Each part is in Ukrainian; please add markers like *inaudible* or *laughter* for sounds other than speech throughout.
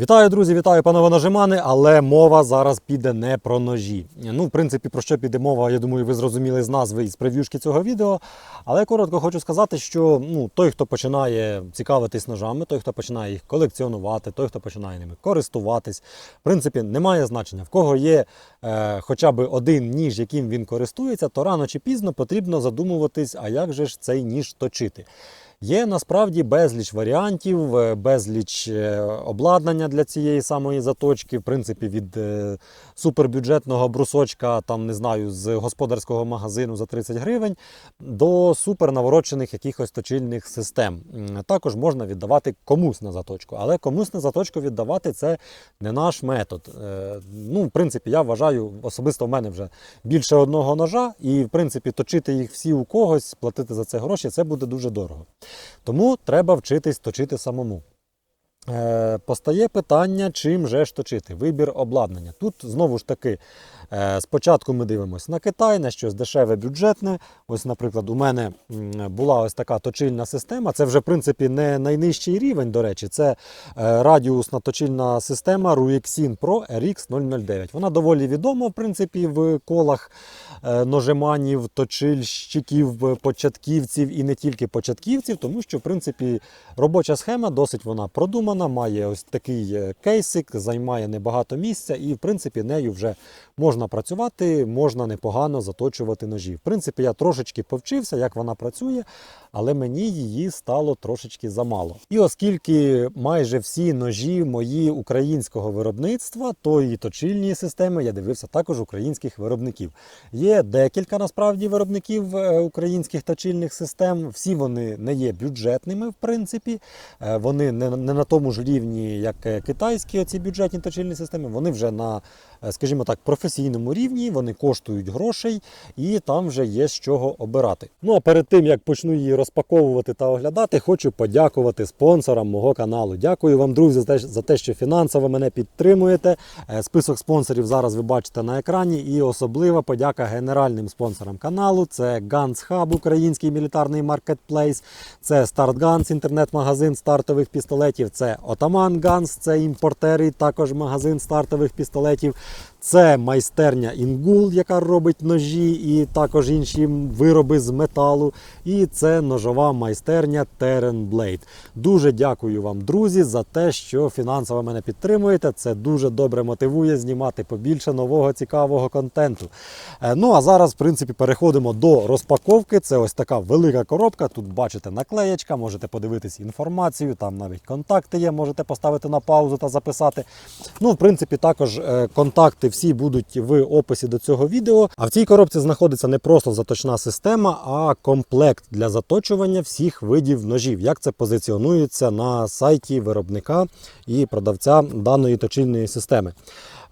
Вітаю, друзі, вітаю, панове нажимани, але мова зараз піде не про ножі. Ну, в принципі, про що піде мова, я думаю, ви зрозуміли з назви і з прев'юшки цього відео. Але коротко хочу сказати, що ну, той, хто починає цікавитись ножами, той, хто починає їх колекціонувати, той, хто починає ними користуватись, в принципі, немає значення. В кого є е, хоча б один ніж, яким він користується, то рано чи пізно потрібно задумуватись, а як же ж цей ніж точити. Є насправді безліч варіантів, е, безліч е, обладнання для цієї самої заточки. В принципі, від е, супербюджетного брусочка, там не знаю, з господарського магазину за 30 гривень до супернаворочених якихось точильних систем. Також можна віддавати комусь на заточку, але комусь на заточку віддавати це не наш метод. Ну, в принципі, я вважаю, особисто в мене вже більше одного ножа, і в принципі точити їх всі у когось, платити за це гроші, це буде дуже дорого. Тому треба вчитись точити самому. Е, постає питання, чим же ж точити. Вибір обладнання. Тут знову ж таки, е, спочатку ми дивимося на Китай, на щось дешеве, бюджетне. Ось, наприклад, у мене була ось така точильна система. Це вже, в принципі, не найнижчий рівень, до речі, це е, радіусна точильна система Ruixin Pro RX 009. Вона доволі відома, в принципі, в колах ножеманів, точильщиків, початківців і не тільки початківців, тому що, в принципі, робоча схема досить вона продумана, має ось такий е, кейсик, займає небагато місця, і в принципі нею вже можна працювати, можна непогано заточувати ножі. В принципі, я трошечки повчився, як вона працює, але мені її стало трошечки замало. І оскільки майже всі ножі мої українського виробництва, то і точильні системи я дивився також українських виробників. Є декілька насправді виробників е, українських точильних систем. Всі вони не є бюджетними, в принципі. Е, Вони не, на тому ж рівні, як е, китайські оці бюджетні точильні системи. Вони вже на, скажімо так, професійному рівні, вони коштують грошей, і там вже є з чого обирати. Ну а перед тим як почну її розпаковувати та оглядати, хочу подякувати спонсорам мого каналу. Дякую вам, друзі, за те, що фінансово мене підтримуєте. Е, Список спонсорів зараз ви бачите на екрані. І особлива подяка генеральним спонсорам каналу. Це Guns Hub, український мілітарний маркетплейс, це Start Guns, інтернет-магазин стартових пістолетів. Це Ottoman Guns, це імпортер і також магазин стартових пістолетів. Це майстерня Інгул, яка робить ножі і також інші вироби з металу. І це ножова майстерня Terran Blade. Дуже дякую вам, друзі, за те, що фінансово мене підтримуєте. Це дуже добре мотивує знімати побільше нового цікавого контенту. Е, Ну а зараз, в принципі, переходимо до розпаковки. Це ось така велика коробка. Тут бачите наклеєчка, можете подивитись інформацію, там навіть контакти є, можете поставити на паузу та записати. Ну, в принципі, також е, контакти всі будуть в описі до цього відео. А в цій коробці знаходиться не просто заточна система, а комплект для заточування всіх видів ножів. Як це позиціонується на сайті виробника і продавця даної точильної системи.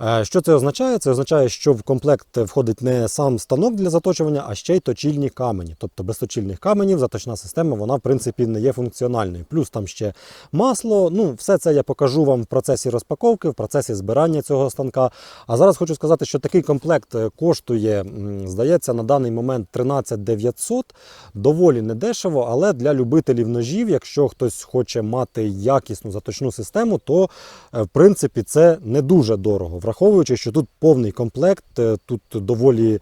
Е, Що це означає? Це означає, що в комплект входить не сам станок для заточування, а ще й точильні камені. Тобто без точильних каменів заточна система вона в принципі не є функціональною. Плюс там ще масло. Ну, все це я покажу вам в процесі розпаковки, в процесі збирання цього станка. А зараз хочу сказати, що такий комплект е, коштує, здається, на даний момент 13 900. Доволі недешево, але для любителів ножів, якщо хтось хоче мати якісну заточну систему, то е, в принципі це не дуже дорого. Враховуючи, що тут повний комплект, е, тут доволі.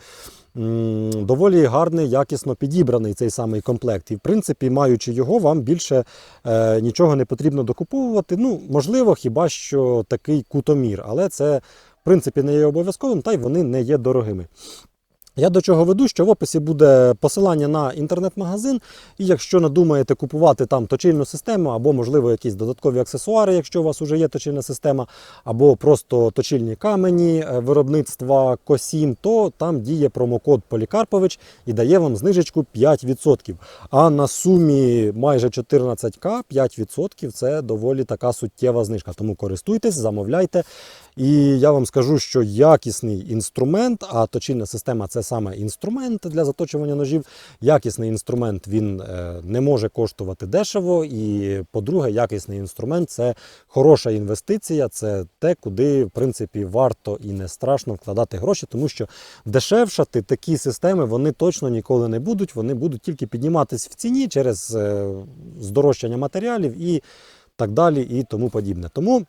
Доволі гарний, якісно підібраний цей самий комплект. І, в принципі, маючи його, вам більше е, нічого не потрібно докуповувати. Ну, можливо, хіба що такий кутомір, але це, в принципі, не є обов'язковим, та й вони не є дорогими. Я до чого веду, що в описі буде посилання на інтернет-магазин, і якщо надумаєте купувати там точильну систему, або, можливо, якісь додаткові аксесуари, якщо у вас вже є точильна система, або просто точильні камені е, виробництва Косім, то там діє промокод Полікарпович і дає вам знижечку 5%. А на сумі майже 14к 5% це доволі така суттєва знижка. Тому користуйтесь, замовляйте. І я вам скажу, що якісний інструмент, а точильна система це саме інструмент для заточування ножів. Якісний інструмент він е, не може коштувати дешево. І, по-друге, якісний інструмент це хороша інвестиція, це те, куди в принципі варто і не страшно вкладати гроші, тому що дешевшати такі системи вони точно ніколи не будуть. Вони будуть тільки підніматись в ціні через е, здорожчання матеріалів і так далі, і тому подібне. Тому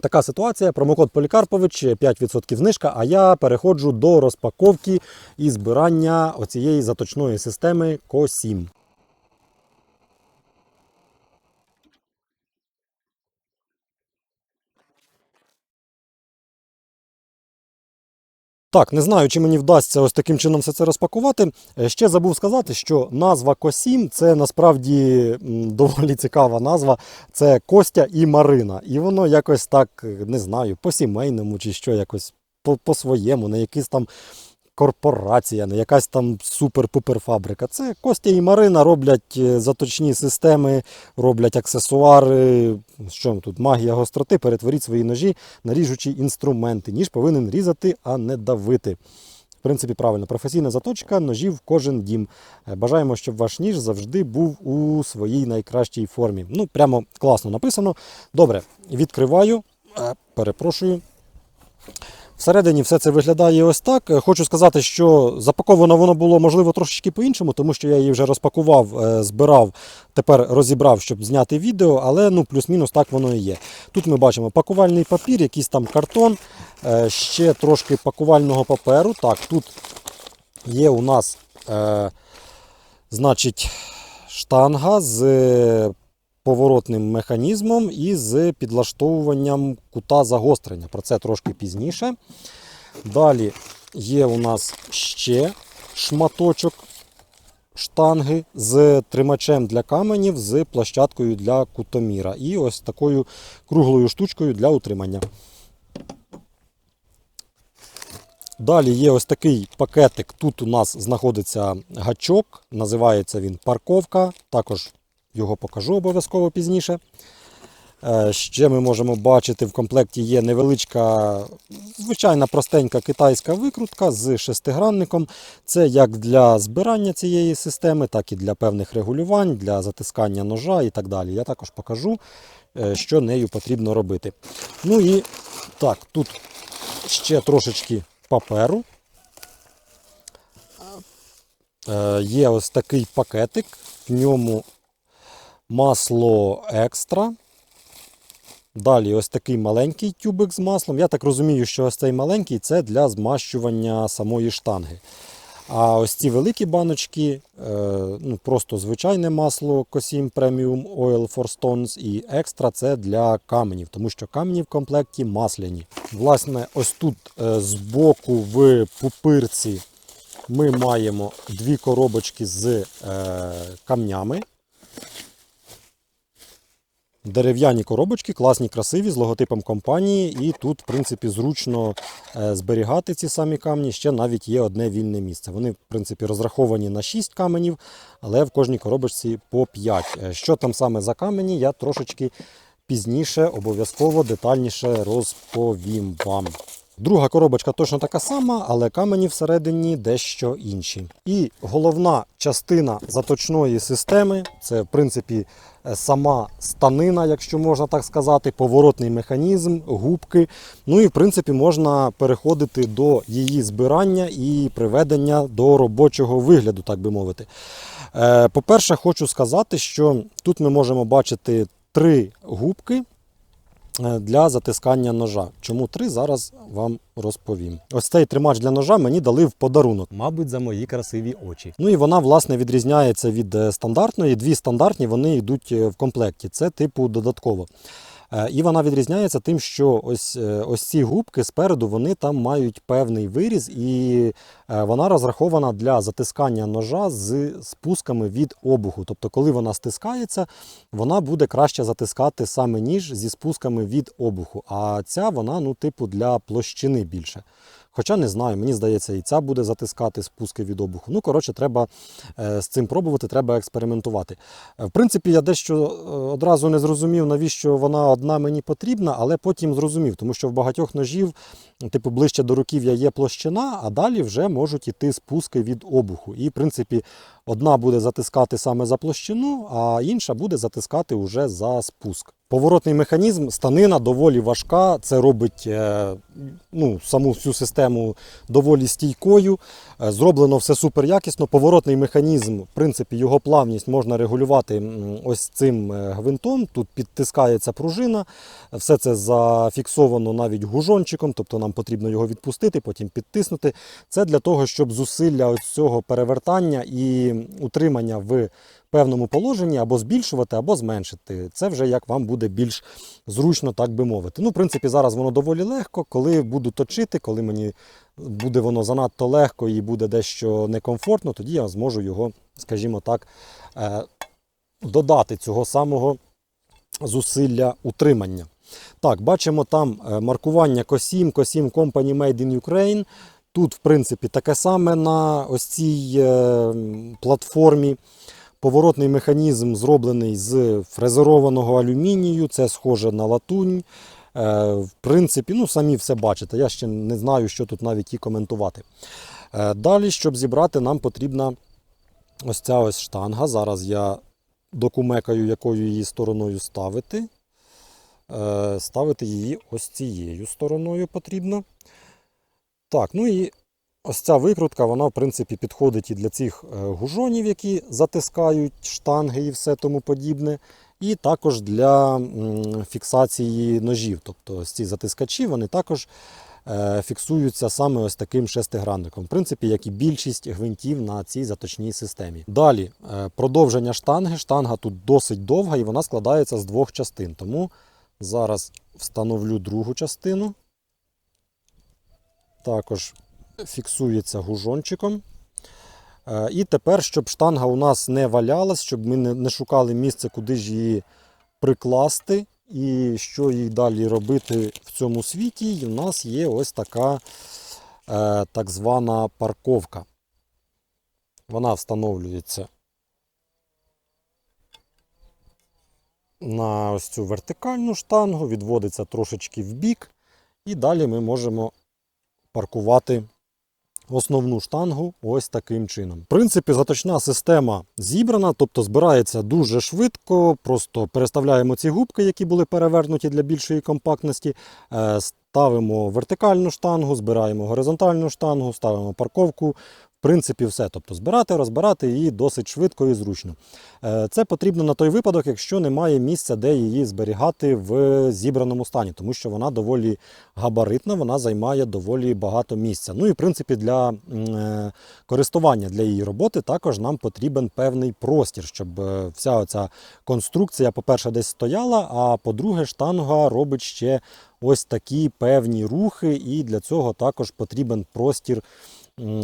Така ситуація. Промокод Полікарпович 5% знижка. А я переходжу до розпаковки і збирання оцієї заточної системи КО7. Так, не знаю, чи мені вдасться ось таким чином все це розпакувати. Е, Ще забув сказати, що назва Косім це насправді доволі цікава назва. Це Костя і Марина. І воно якось так, е, не знаю, по-сімейному чи що, якось по- по-своєму, на якийсь там корпорація, не якась там супер-пупер фабрика. Це Костя і Марина роблять е, заточні системи, роблять аксесуари. Що тут? Магія гостроти, перетворіть свої ножі на ріжучі інструменти. Ніж повинен різати, а не давити. В принципі, правильно, професійна заточка ножів кожен дім. Е, Бажаємо, щоб ваш ніж завжди був у своїй найкращій формі. Ну, прямо класно написано. Добре, відкриваю. Е, Перепрошую. Всередині все це виглядає ось так. Е, Хочу сказати, що запаковано воно було можливо трошечки по-іншому, тому що я її вже розпакував, е, збирав, тепер розібрав, щоб зняти відео, але ну плюс-мінус так воно і є. Тут ми бачимо пакувальний папір, якийсь там картон, е, ще трошки пакувального паперу. Так, тут є у нас, значить, штанга з поворотним механізмом і з підлаштовуванням кута загострення. Про це трошки пізніше. Далі є у нас ще шматочок штанги з тримачем для каменів, з площадкою для кутоміра. І ось такою круглою штучкою для утримання. Далі є ось такий пакетик. Тут у нас знаходиться гачок, називається він парковка. Також його покажу обов'язково пізніше. Е, Ще ми можемо бачити, в комплекті є невеличка, звичайна простенька китайська викрутка з шестигранником. Це як для збирання цієї системи, так і для певних регулювань, для затискання ножа і так далі. Я також покажу, е, що нею потрібно робити. Ну і так, тут ще трошечки паперу. Е, Є ось такий пакетик, в ньому масло екстра. Далі ось такий маленький тюбик з маслом. Я так розумію, що ось цей маленький це для змащування самої штанги. А ось ці великі баночки, е, ну, просто звичайне масло Cosim Premium Oil for Stones і екстра це для каменів, тому що камені в комплекті масляні. Власне, ось тут е, збоку в пупирці ми маємо дві коробочки з е, камнями. Дерев'яні коробочки, класні, красиві, з логотипом компанії. І тут, в принципі, зручно е, зберігати ці самі камні. Ще навіть є одне вільне місце. Вони, в принципі, розраховані на 6 каменів, але в кожній коробочці по 5. Е, Що там саме за камені, я трошечки пізніше обов'язково детальніше розповім вам. Друга коробочка точно така сама, але камені всередині дещо інші. І головна частина заточної системи це, в принципі, е, сама станина, якщо можна так сказати, поворотний механізм, губки. Ну і в принципі можна переходити до її збирання і приведення до робочого вигляду, так би мовити. Е, По-перше, хочу сказати, що тут ми можемо бачити три губки для затискання ножа. Чому три, зараз вам розповім. Ось цей тримач для ножа мені дали в подарунок, мабуть, за мої красиві очі. Ну і вона, власне, відрізняється від е, стандартної. Дві стандартні вони йдуть е, в комплекті. Це типу додатково. Е, І вона відрізняється тим, що ось, е, ось ці губки спереду вони там мають певний виріз, і е, вона розрахована для затискання ножа з спусками від обуху. Тобто, коли вона стискається, вона буде краще затискати саме ніж зі спусками від обуху. А ця вона, ну, типу, для площини більше. Хоча не знаю, мені здається, і ця буде затискати спуски від обуху. Ну, коротше, треба е, з цим пробувати, треба експериментувати. Е, В принципі, я дещо е, одразу не зрозумів, навіщо вона одна мені потрібна, але потім зрозумів, тому що в багатьох ножів, типу, ближче до руків'я є площина, а далі вже можуть іти спуски від обуху. І, в принципі, одна буде затискати саме за площину, а інша буде затискати уже за спуск. Поворотний механізм, станина доволі важка. Це робить е, ну, саму всю систему доволі стійкою. Е, Зроблено все супер якісно. Поворотний механізм, в принципі, його плавність можна регулювати ось цим е, гвинтом. Тут підтискається пружина. Все це зафіксовано навіть гужончиком, тобто нам потрібно його відпустити, потім підтиснути. Це для того, щоб зусилля цього перевертання і утримання в певному положенні або збільшувати, або зменшити. Це вже як вам буде більш зручно, так би мовити. Ну, в принципі, зараз воно доволі легко. Коли буду точити, коли мені буде воно занадто легко і буде дещо некомфортно, тоді я зможу його, скажімо так, е, додати цього самого зусилля утримання. Так, бачимо там е, маркування COSIM, COSIM Company Made in Ukraine. Тут, в принципі, таке саме на ось цій е, платформі. Поворотний механізм зроблений з фрезерованого алюмінію, це схоже на латунь. Е, В принципі, ну самі все бачите. Я ще не знаю, що тут навіть і коментувати. Е, Далі, щоб зібрати, нам потрібна ось ця ось штанга. Зараз я докумекаю, якою її стороною ставити. Е, Ставити її ось цією стороною потрібно. Так, ну і ось ця викрутка, вона, в принципі, підходить і для цих е, гужонів, які затискають штанги і все тому подібне. І також для фіксації ножів. Тобто ось ці затискачі, вони також е, фіксуються саме ось таким шестигранником. В принципі, як і більшість гвинтів на цій заточній системі. Далі е, продовження штанги. Штанга тут досить довга і вона складається з двох частин. Тому зараз встановлю другу частину. Також фіксується гужончиком. Е, І тепер, щоб штанга у нас не валялась, щоб ми не шукали місце, куди ж її прикласти, і що їй далі робити в цьому світі, і в нас є ось така е, так звана парковка. Вона встановлюється на ось цю вертикальну штангу, відводиться трошечки в бік, і далі ми можемо паркувати основну штангу ось таким чином. В принципі, заточна система зібрана, тобто збирається дуже швидко. Просто переставляємо ці губки, які були перевернуті для більшої компактності. е, Ставимо вертикальну штангу, збираємо горизонтальну штангу, ставимо парковку. Принципі, все. Тобто збирати, розбирати її досить швидко і зручно. Е, Це потрібно на той випадок, якщо немає місця, де її зберігати в зібраному стані, тому що вона доволі габаритна, вона займає доволі багато місця. Ну і в принципі для е, користування для її роботи також нам потрібен певний простір, щоб е, вся оця конструкція, по-перше, десь стояла, а по-друге, штанга робить ще ось такі певні рухи, і для цього також потрібен простір.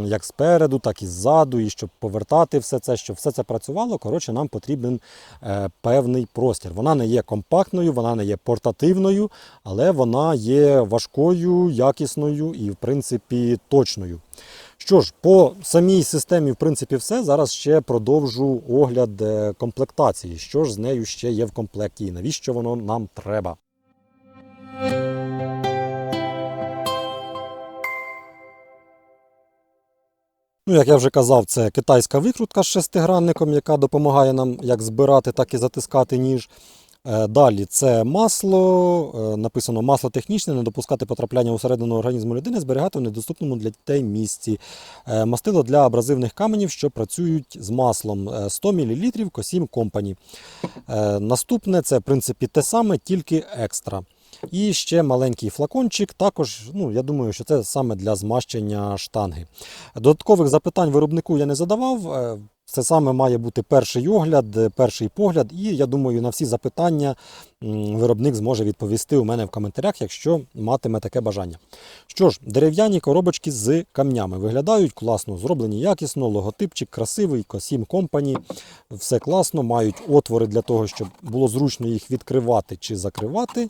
Як спереду, так і ззаду, і щоб повертати все це, щоб все це працювало, коротше, нам потрібен е, певний простір. Вона не є компактною, вона не є портативною, але вона є важкою, якісною і, в принципі, точною. Що ж, по самій системі, в принципі, все. Зараз ще продовжу огляд е, комплектації. Що ж з нею ще є в комплекті і навіщо воно нам треба. Ну, як я вже казав, це китайська викрутка з шестигранником, яка допомагає нам як збирати, так і затискати ніж. Е, Далі це масло, е, написано масло технічне, не допускати потрапляння усередину організму людини, зберігати в недоступному для дітей місці. Е, Мастило для абразивних каменів, що працюють з маслом Е, 100 мл Косім. Е, Наступне це в принципі те саме, тільки екстра. І ще маленький флакончик. Також, ну, я думаю, що це саме для змащення штанги. Додаткових запитань виробнику я не задавав. Е, Це саме має бути перший огляд, е, перший погляд, і я думаю, на всі запитання виробник зможе відповісти у мене в коментарях, якщо матиме таке бажання. Що ж, дерев'яні коробочки з камнями виглядають класно, зроблені якісно, логотипчик красивий, Косім Company, все класно, мають отвори для того, щоб було зручно їх відкривати чи закривати.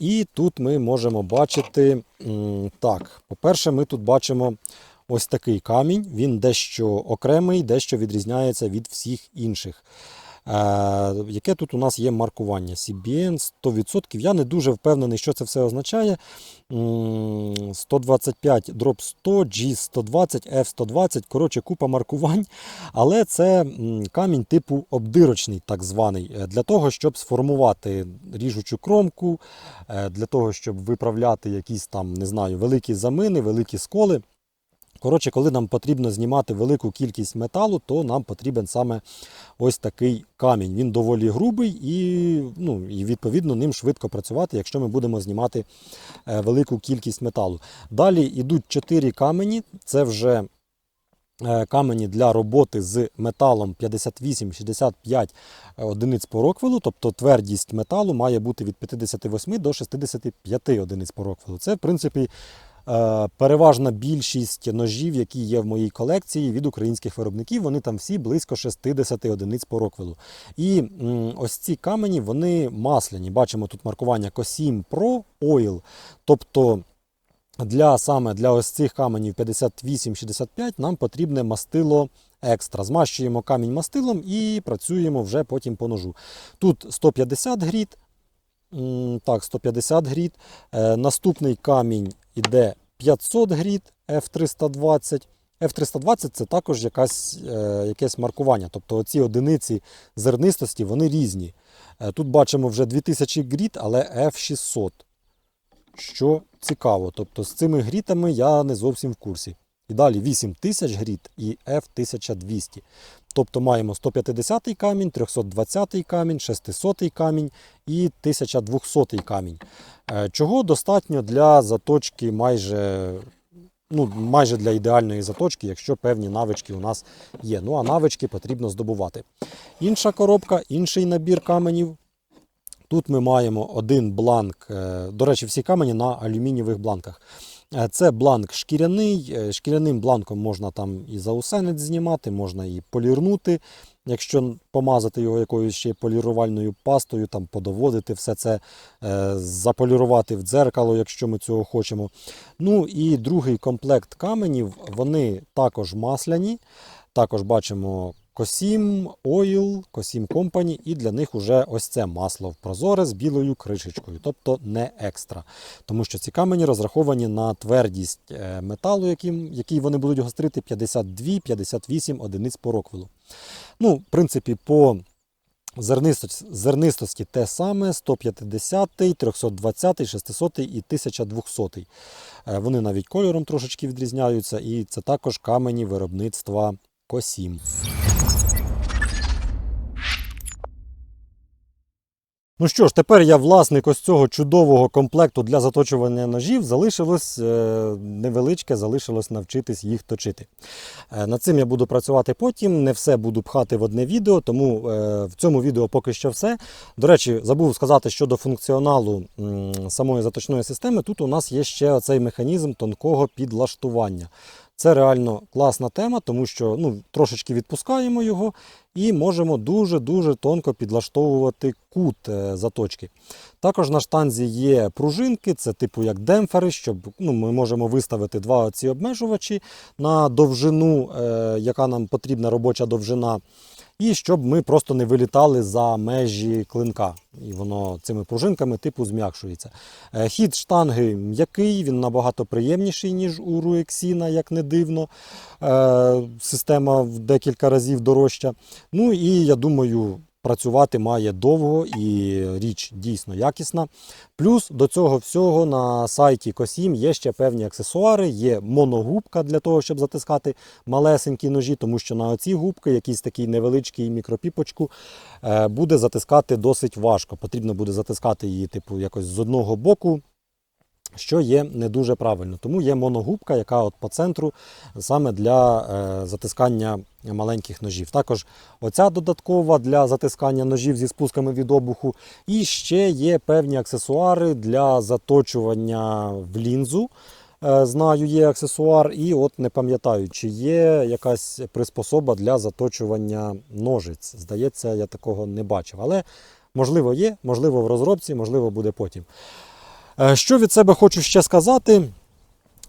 І тут ми можемо бачити, так, по-перше, ми тут бачимо ось такий камінь. Він дещо окремий, дещо відрізняється від всіх інших. Яке тут у нас є маркування? CBN 100%. Я не дуже впевнений, що це все означає. 125 дроп 100, G120, F120, коротше, купа маркувань. Але це камінь типу обдирочний, так званий, е, для того, щоб сформувати ріжучу кромку, е, для того, щоб виправляти якісь там, не знаю, великі замини, великі сколи. Коротше, коли нам потрібно знімати велику кількість металу, то нам потрібен саме ось такий камінь. Він доволі грубий і, ну, і відповідно ним швидко працювати, якщо ми будемо знімати е, велику кількість металу. Далі йдуть 4 камені. Це вже е, камені для роботи з металом 58-65 одиниць по роквелу, тобто твердість металу має бути від 58 до 65 одиниць по роквелу. Це, в принципі, е, переважна більшість ножів, які є в моїй колекції від українських виробників, вони там всі близько 60 одиниць по роквелу. І ось ці камені вони масляні. Бачимо тут маркування COSIM Pro Oil. Тобто для саме для ось цих каменів 58-65 нам потрібне мастило екстра. Змащуємо камінь мастилом і працюємо вже потім по ножу. Тут 150 гріт. Так, 150 гріт. Е, наступний камінь іде 500 гріт F320. F320 це також якась, е, якесь маркування. Тобто ці одиниці зернистості вони різні. Е, тут бачимо вже 2000 гріт, але F600 що цікаво. Тобто з цими грітами я не зовсім в курсі. І далі 8000 гріт і F1200. Тобто маємо 150 камінь, 320 камінь, 600 камінь і 1200 камінь. Е, Чого достатньо для заточки майже, ну, майже для ідеальної заточки, якщо певні навички у нас є. Ну а навички потрібно здобувати. Інша коробка, інший набір каменів. Тут ми маємо один бланк. е, До речі, всі камені на алюмінієвих бланках. Е, Це бланк шкіряний. е, Шкіряним бланком можна там і заусенець знімати, можна і полірнути, якщо помазати його якоюсь ще полірувальною пастою, там подоводити все це, е, заполірувати в дзеркало, якщо ми цього хочемо. Ну і другий комплект каменів, вони також масляні. Також бачимо Косім Oil, Косім Company, і для них уже ось це масло в прозоре з білою кришечкою, тобто не екстра. Тому що ці камені розраховані на твердість е, металу, яким, який вони будуть гострити 52-58 одиниць по роквелу. Ну, в принципі, по зернистості, зернистості те саме: 150, 320, 600 і 1200. Е, Вони навіть кольором трошечки відрізняються, і це також камені виробництва Косім. Ну що ж, тепер я власник ось цього чудового комплекту для заточування ножів. Залишилось е, невеличке, залишилось навчитись їх точити. Е, над цим я буду працювати потім. Не все буду пхати в одне відео, тому е, в цьому відео поки що все. До речі, забув сказати щодо функціоналу самої заточної системи. Тут у нас є ще оцей механізм тонкого підлаштування. Це реально класна тема, тому що ну, трошечки відпускаємо його і можемо дуже-дуже тонко підлаштовувати кут е, заточки. Також на штанзі є пружинки, це типу як демпфери, щоб ну, ми можемо виставити два ці обмежувачі на довжину, е, яка нам потрібна робоча довжина. І щоб ми просто не вилітали за межі клинка. І воно цими пружинками типу зм'якшується. Е, Хід штанги м'який, він набагато приємніший, ніж у Руексіна, як не дивно. Е, Система в декілька разів дорожча. Ну і я думаю, працювати має довго і річ дійсно якісна. Плюс до цього всього на сайті Косім є ще певні аксесуари, є моногубка для того, щоб затискати малесенькі ножі, тому що на оці губки, якийсь такий невеличкий мікропіпочку, е, буде затискати досить важко. Потрібно буде затискати її, типу, якось з одного боку. Що є не дуже правильно. Тому є моногубка, яка от по центру саме для е, затискання маленьких ножів. Також оця додаткова для затискання ножів зі спусками від обуху. І ще є певні аксесуари для заточування в лінзу. Е, Знаю, є аксесуар, і от не пам'ятаю, чи є якась приспособа для заточування ножиць. Здається, я такого не бачив. Але можливо є, можливо, в розробці, можливо, буде потім. Е, Що від себе хочу ще сказати?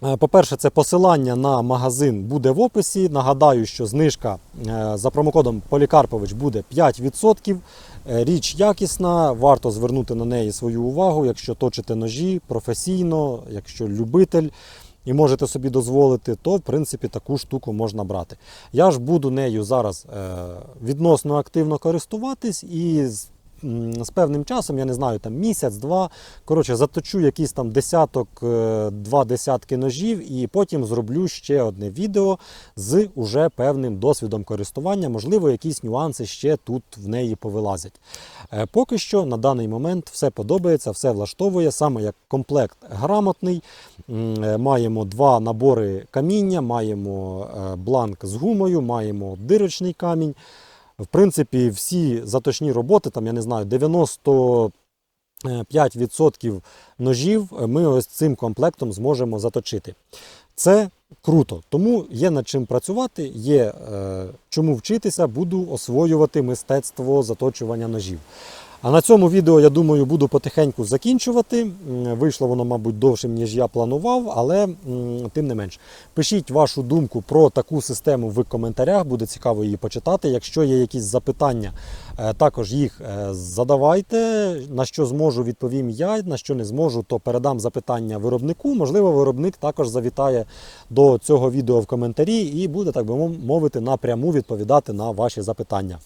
Е, По-перше, це посилання на магазин буде в описі. Нагадаю, що знижка е, за промокодом Полікарпович буде 5%. Е, Річ якісна, варто звернути на неї свою увагу, якщо точите ножі професійно, якщо любитель і можете собі дозволити, то в принципі таку штуку можна брати. Я ж буду нею зараз відносно активно користуватись і з певним часом, я не знаю, там місяць-два. Коротше, заточу якийсь там десяток, е, два десятки ножів, і потім зроблю ще одне відео з уже певним досвідом користування. Можливо, якісь нюанси ще тут в неї повилазять. Е, Поки що на даний момент все подобається, все влаштовує. Саме як комплект грамотний. Е, Маємо два набори каміння, маємо бланк з гумою, маємо дирочний камінь. В принципі, всі заточні роботи, там, я не знаю, 95% ножів ми ось цим комплектом зможемо заточити. Це круто, тому є над чим працювати, є е, чому вчитися, буду освоювати мистецтво заточування ножів. А на цьому відео, я думаю, буду потихеньку закінчувати. Вийшло воно, мабуть, довшим, ніж я планував, але тим не менш. Пишіть вашу думку про таку систему в коментарях, буде цікаво її почитати. Якщо є якісь запитання, е, також їх е, задавайте. На що зможу, відповім я. На що не зможу, то передам запитання виробнику. Можливо, виробник також завітає до цього відео в коментарі і буде, так би мовити, напряму відповідати на ваші запитання.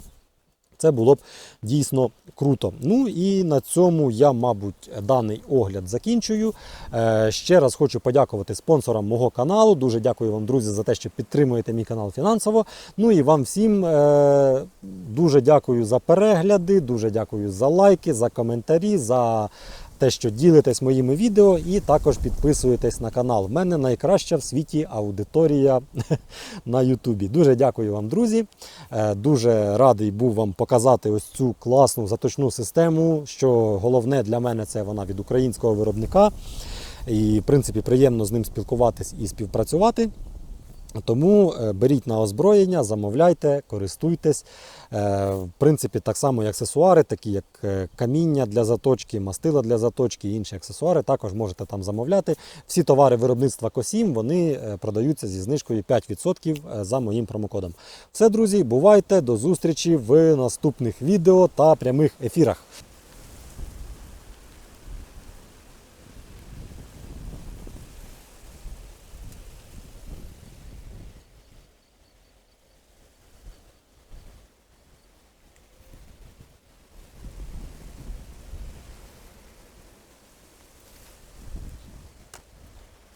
Це було б дійсно круто. Ну і на цьому я, мабуть, даний огляд закінчую. Е, Ще раз хочу подякувати спонсорам мого каналу. Дуже дякую вам, друзі, за те, що підтримуєте мій канал фінансово. Ну і вам всім е, дуже дякую за перегляди, дуже дякую за лайки, за коментарі, за те, що ділитесь моїми відео, і також підписуєтесь на канал. У мене найкраща в світі аудиторія *laughs* на Ютубі. Дуже дякую вам, друзі. Е, Дуже радий був вам показати ось цю класну заточну систему. Що головне для мене це вона від українського виробника. І, в принципі, приємно з ним спілкуватись і співпрацювати. Тому е, беріть на озброєння, замовляйте, користуйтесь. Е, В принципі, так само і аксесуари, такі як е, каміння для заточки, мастила для заточки і інші аксесуари, також можете там замовляти. Всі товари виробництва Косім вони продаються зі знижкою 5% за моїм промокодом. Все, друзі, бувайте, до зустрічі в наступних відео та прямих ефірах.